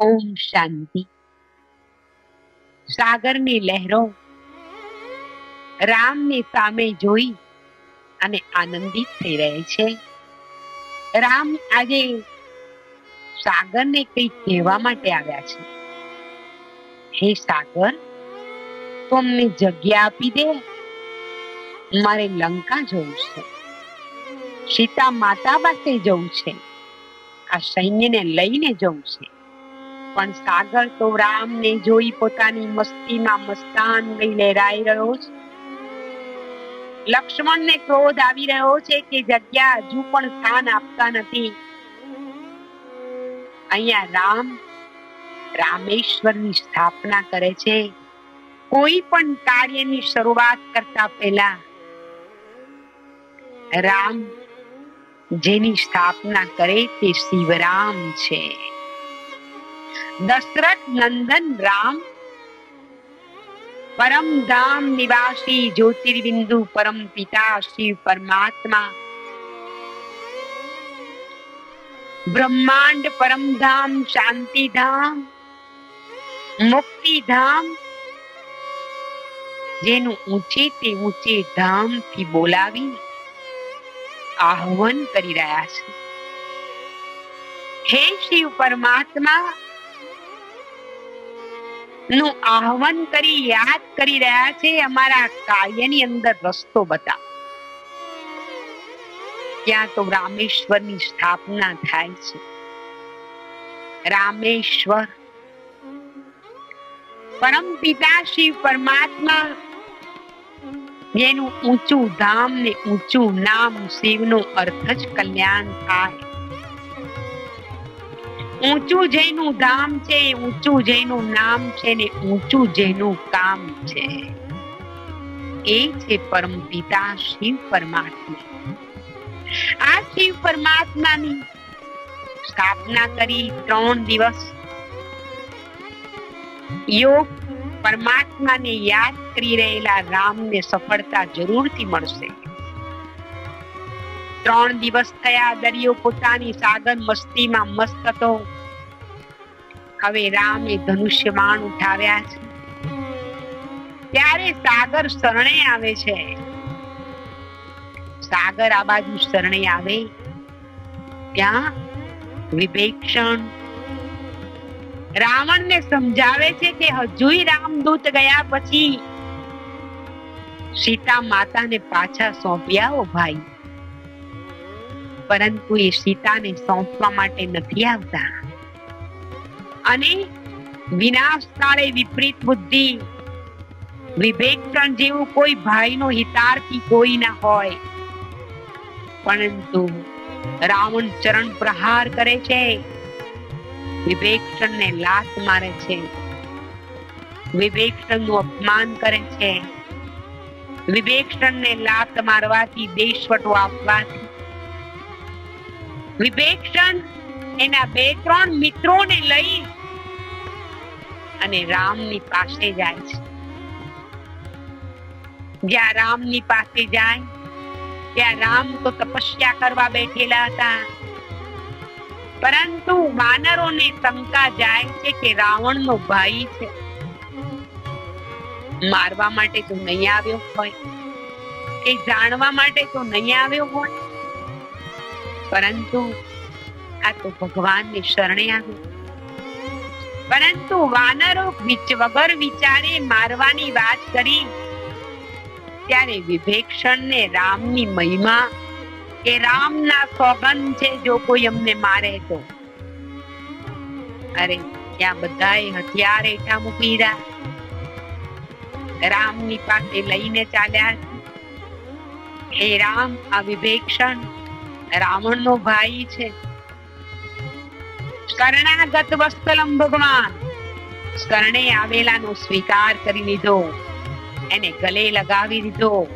ઓમ શાંતિ. સાગરની લહેરો રામની સામે જોઈ અને આનંદિત થઈ રહે છે. રામ આજે સાગરને કંઈક કહેવા માટે આવ્યા છે. હે સાગર તું અમને જગ્યા આપી દે. મારે લંકા જવું છે. સીતા માતા પાસે જવું છે. આ સૈન્યને લઈને જવું છે. પણ સાગર તો રામને જોઈ પોતાની મસ્તીમાં મસ્તાન લહેરાઈ રહ્યો છે. લક્ષ્મણને ક્રોધ આવી રહ્યો છે કે જગ્યા હજુ પણ સ્થાન આપતા નથી. અહીંયા રામ રામેશ્વરની સ્થાપના કરે છે. કોઈ પણ કાર્યની શરૂઆત કરતા પહેલા રામ જેની સ્થાપના કરે તે શિવરામ છે. દશરથ નંદન રામ પરમ ધામ નિવાસી જ્યોતિર્બિંદુ પરમ પિતા શિવ પરમાત્મા બ્રહ્માંડ પરમ ધામ શાંતિ ધામ મુક્તિ ધામ જેનું ઊંચે તે ઊંચે ધામથી બોલાવી આહ્વાન કરી રહ્યા છે. હે શિવ પરમાત્મા નું આહવાન કરી યાદ કરી રહ્યા છે અમારા કાર્યની અંદર રસ્તો બતાવ ત્યાં તો રામેશ્વરની સ્થાપના થાય છે. રામેશ્વર પરમ પિતા શ્રી પરમાત્મા, જેનું ઊંચું ધામ ને ઊંચું નામ શિવનો અર્થ જ કલ્યાણ થાય ઊંચું જેનું ધામ છે ઊંચું જેનું નામ છે ને ઊંચું જેનું કામ છે. એ છે પરમ પિતા શિવ પરમાત્મા. આ શિવ પરમાત્માની સ્થાપના કરી ત્રણ દિવસ. યોગ પરમાત્માને યાદ કરી રહેલા રામને સફળતા જરૂરથી મળશે. ત્રણ દિવસ થયા, દરિયો પોતાની સાગર મસ્તીમાં મસ્ત હતો. હવે રામે ધનુષ્ય બાણ ઉઠાવ્યા છે. ત્યારે સાગર શરણે આવે છે. સાગર આ બાજુ શરણે આવે. ત્યાં વિભીષણ રાવણને સમજાવે છે કે હજુય રામદૂત ગયા પછી સીતા માતાને પાછા સોંપ્યા આવો ભાઈ. પરંતુ એ સીતાને સોંપવા માટે નથી આવતા. અને વિનાશ વિપરીત બુદ્ધિ વિભીષણ જેવું કોઈ ભાઈનો હિતાર્થી કોઈ ના હોય. પરંતુ રાવણ ચરણ પ્રહાર કરે છે. વિભીષણને લાત મારે છે. વિભીષણનું અપમાન કરે છે. વિભીષણને લાત મારવાથી દેશવટો આપવાથી વિભીષણ એના બે ત્રણ મિત્રોને લઈ અને રામની પાસે જાય છે. જ્યાં રામની પાસે જાય, ત્યાં રામ તો તપસ્યા કરવા બેઠેલા હતા. પરંતુ વાનરોને શંકા જાય છે કે રાવણનો ભાઈ છે. મારવા માટે તો નહીં આવ્યો હોય, કે જાણવા માટે તો નહીં આવ્યો હોય. પરંતુ આ તો ભગવાનને શરણે આવ્યો પરંતુ વાનરો વગર વિચારે મારવાની વાત કરી. ત્યારે વિભેક્ષણને રામની મહિમા કે રામના સોગંદ છે જો કોઈ અમને મારે તો. અરે, ત્યાં બધાએ હથિયાર હેઠા મૂકી દીધા. રામની પાસે લઈને ચાલ્યા. એ રામ, આ વિભીષણ રાવણનો ભાઈ છે. કર્ણાગત વસ્તલમ ભગવાન. શરણે આવેલાનો સ્વીકાર કરી લીધો. એને ગલે લગાવી દીધો.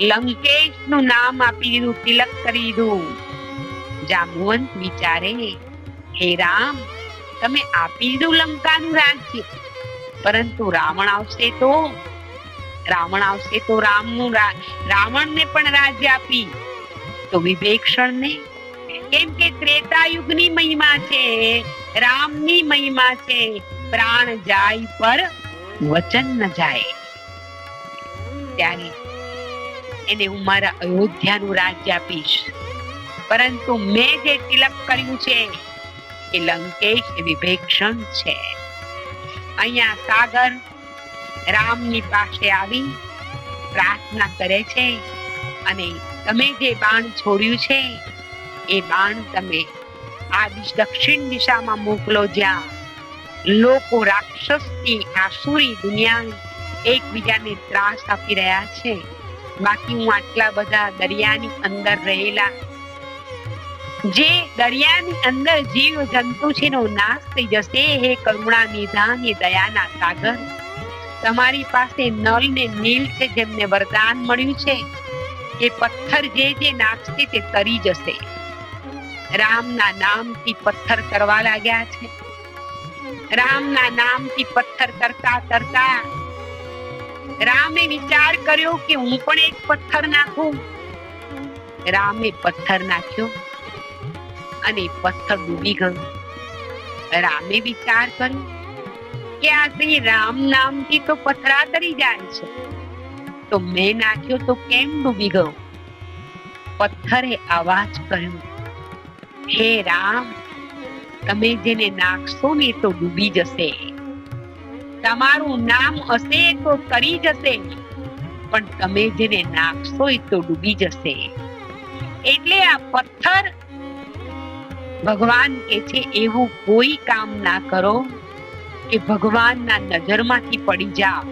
લંકેશનું નામ આપી દીધું, તિલક કરી દીધું. જાંબુવંત વિચારે, હે રામ, તમે આપી દીધું લંકાનું રાજ્ય. પરંતુ રાવણ આવશે તો? રાવણ આવશે તો રામનું રાવણને પણ રાજ્ય આપી. તો વિભીષણને કેમ કે ત્રેતાયુગની મહિમા છે, રામની મહિમા છે, પ્રાણ જાય પર વચન ન જાય. ત્યારે એને હું મારા અયોધ્યાનું રાજ્ય આપીશ. પરંતુ મેં જે તિલક કર્યું છે, એ લંકેશ વિભેક્ષણ છે. અહીંયા સાગર રામની પાસે આવી પ્રાર્થના કરે છે અને તમે જે બાણ છોડ્યું છે, એ બાણ તમે આ દક્ષિણ દિશામાં મોકલો જ્યાં લોકો રાક્ષસની આસુરી દુનિયા એકબીજાને ત્રાસ આપી રહ્યા છે. બાકી હું આટલા બધા દરિયાની અંદર રહેલા જે દરિયાની અંદર જીવ જંતુ છે નો નાશ થઈ જશે. હે કરુણા નિધાન, હે દયાના સાગર. તમારી પાસે નલ ને નીલ છે, જેમને વરદાન મળ્યું છે. એ પથ્થર જે જે નાખશે તે તરી જશે. રામના નામથી પથ્થર તરવા લાગ્યા છે. રામના નામથી પથ્થર તરતા તરતા રામે વિચાર કર્યો કે હું પણ એક પથ્થર નાખું. રામે પથ્થર નાખ્યો અને પથ્થર ડૂબી ગયો. રામે વિચાર કર્યો કે આ શ્રી રામ નામથી તો પથરા તરી જાય છે. તો મેં નાખ્યો તો કેમ ડૂબી ગયો? પથ્થરે અવાજ કર્યો, હે રામ, તમે જેને નાખશો ને તો ડૂબી જશે. તમારું નામ હશે તો તરી જશે, પણ તમે જેને નાખશો એ તો ડૂબી જશે. એટલે આ પથ્થર ભગવાન કે છે, એવું કોઈ કામ ના કરો કે ભગવાનના નજરમાંથી પડી જાઓ.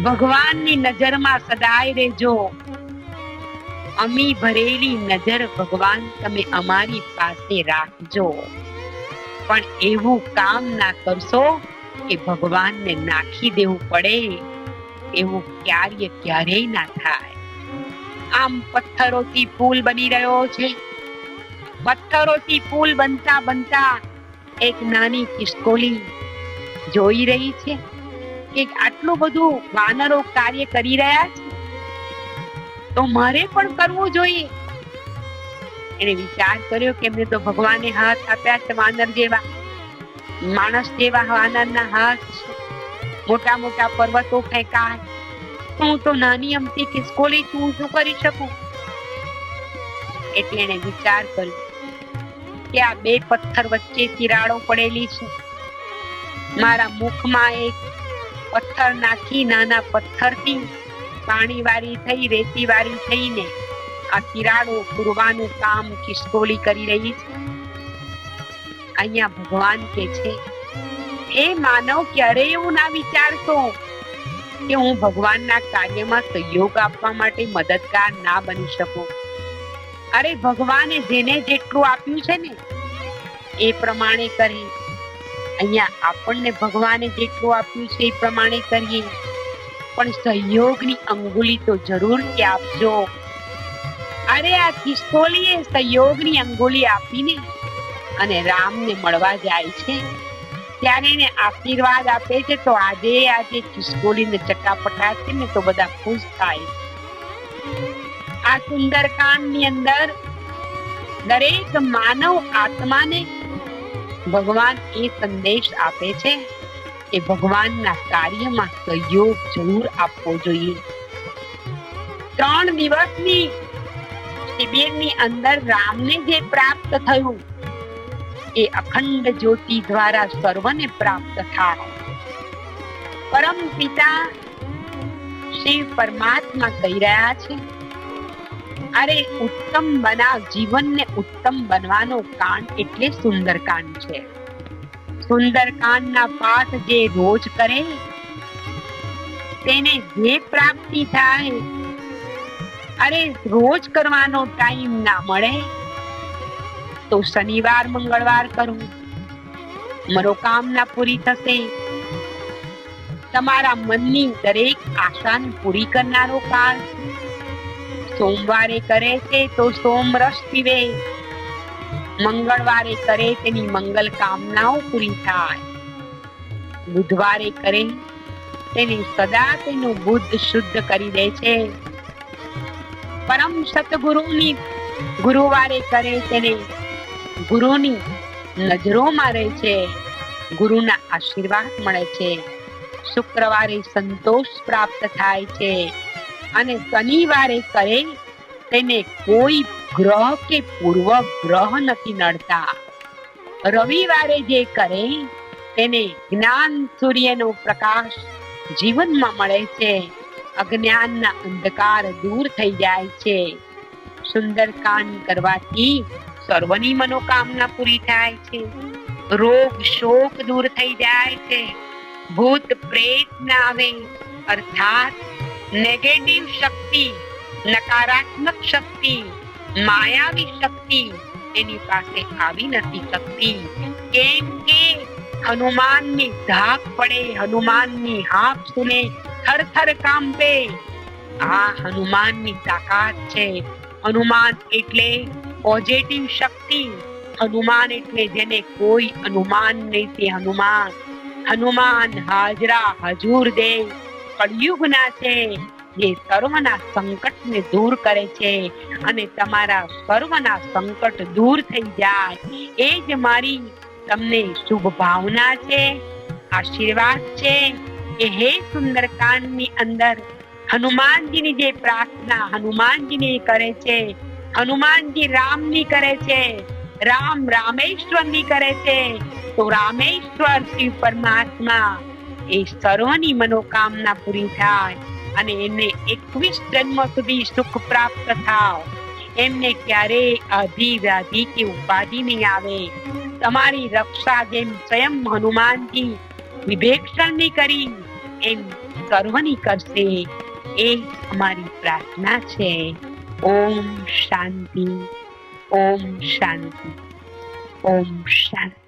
ભગવાનની નજરમાં સદાય રહેજો. અમી ભરેલી નજર ભગવાન તમે અમારી પાસે રાખજો. પણ એવું કામ ના કરશો કે ભગવાનને નાખી દેવું પડે. એવું ક્યારે ક્યારેય ના થાય. આમ પથ્થરોથી પુલ બની રહ્યો છે. પથ્થરોથી પુલ બનતા બનતા એક નાની કિસ્કોલી જોઈ રહી છે. કે આટલું બધું વાનરો કાર્ય કરી રહ્યા છે? તો મારે પણ કરવું જોઈએ. એને વિચાર કર્યો કે એમને તો ભગવાને હાથ આપ્યા છે વાનર જેવા. માણસ જેવા વાનરના હાથ મોટા મોટા પર્વતો ફેંકાય. હું તો નાની અમથી ખિસકોલી છું શું કરી શકું? એટલે એને વિચાર કર્યો કે આ બે પથ્થર વચ્ચે તિરાડો પડેલી છે. મારા મુખમાં એક પથ્થર નાખી નાના પથ્થરથી પાણી થઈ રેતી થઈને આ તિરાડો પૂરવાનું કામ ખિસકોલી કરી રહી છે. અહીંયા ભગવાન કે છે એ માનવ, ક્યારે એવું ના વિચારતો કે હું ભગવાનના કાર્યમાં સહયોગ આપવા માટે મદદગાર ના બની શકું? અરે ભગવાને જેને જેટલું આપ્યું છે ને, એ પ્રમાણે કરી. અહીંયા આપણને ભગવાને જેટલું આપ્યું છે એ પ્રમાણે કરીએ. પણ સહયોગની અંગુલી તો જરૂરથી આપજો. અરે, આ ખિસ્કોલીએ સહયોગની અંગુલી આપીને અને રામને મળવા જાય છે. ત્યારે એને આશીર્વાદ આપે છે તો આજે આજે ખિસકોલીને ચટાપટા છે ને તો બધા ખુશ થાય. આ સુંદરકાંડની અંદર દરેક માનવ આત્માને ભગવાન એ સંદેશ આપે છે કે ભગવાનના કાર્યમાં સહયોગ જરૂર આપવો જોઈએ. ત્રણ દિવસની શિબિરની અંદર રામને જે પ્રાપ્ત થયું, એ અખંડ જ્યોતિ દ્વારા સર્વને પ્રાપ્ત થાય. પરમ પિતા શિવ પરમાત્મા કહી રહ્યા છે અરે, ઉત્તમ બનાવ, જીવનને ઉત્તમ બનવાનો કાંડ એટલે સુંદરકાંડ છે. સુંદરકાંડના પાઠ જે રોજ કરે, તેને જે પ્રાપ્તિ થાય, અરે, રોજ કરવાનો ટાઈમ ના મળે, તો શનિવાર, મંગળવાર કરવું મનોકામના પૂરી થશે. તમારા મનની દરેક આશાને પૂરી કરનારો કાળ સોમવારે કરે છે તો સોમ રસ મંગળવારે કરે તેની મંગલ કામનાઓ પૂરી થાય. બુધવારે કરે તેને સદા તેનું બુદ્ધ શુદ્ધ કરી દે છે. પરમ સતગુરુની ગુરુવારે કરે તેને ગુરુની નજરોમાં રહે છે. ગુરુના આશીર્વાદ મળે છે. શુક્રવારે સંતોષ પ્રાપ્ત થાય છે. અને શનિવારે કરે તેને કોઈ ગ્રહ કે પૂર્વ ગ્રહ નથી નડતા. રવિવારે જે કરે તેને જ્ઞાન સૂર્યનો પ્રકાશ જીવનમાં મળે છે. અજ્ઞાનના અંધકાર દૂર થઈ જાય છે. સુંદરકાંડ કરવાથી સર્વની મનોકામના પૂરી થાય છે. રોગ, શોક દૂર થઈ જાય છે. ભૂત પ્રેત ના આવે. અર્થાત નેગેટિવ શક્તિ નકારાત્મક શક્તિ માયાવી શક્તિ એની પાસે આવી નથી શકતી કેમ કે હનુમાનની ધાક પડે હનુમાનની હાક સુને થરથર કાંપે આ હનુમાનની તાકાત છે હનુમાન એટલે પોઝિટિવ શક્તિ હનુમાન એટલે જેને કોઈ અનુમાન નહીં તે હનુમાન હનુમાન હાજરા હજુર દેવ કળિયુગના છે, જે સર્વના સંકટને દૂર કરે છે અને તમારા સર્વના સંકટ દૂર થઈ જાય. એ જ મારી તમને શુભ ભાવના છે, આશીર્વાદ છે. કે હે સુંદરકાંડની અંદર હનુમાનજીની જે પ્રાર્થના હનુમાનજીની કરે છે, હનુમાનજી રામની કરે છે, રામ રામેશ્વરની કરે છે. તો રામેશ્વર શિવ પરમાત્મા એ સર્વની મનોકામના પૂરી થાય અને એમને એકવીસ જન્મ સુધી સુખ પ્રાપ્ત થાવ. એમને ક્યારેય અધિવ્યાધિ કે ઉપાધિ નહીં આવે. તમારી રક્ષા જેમ સ્વયં હનુમાનજી વિભેક્ષણની કરી, એમ સર્વની કરશે. એ અમારી પ્રાર્થના છે. ઓમ શાંતિ. ઓમ શાંતિ. ઓમ શાંતિ.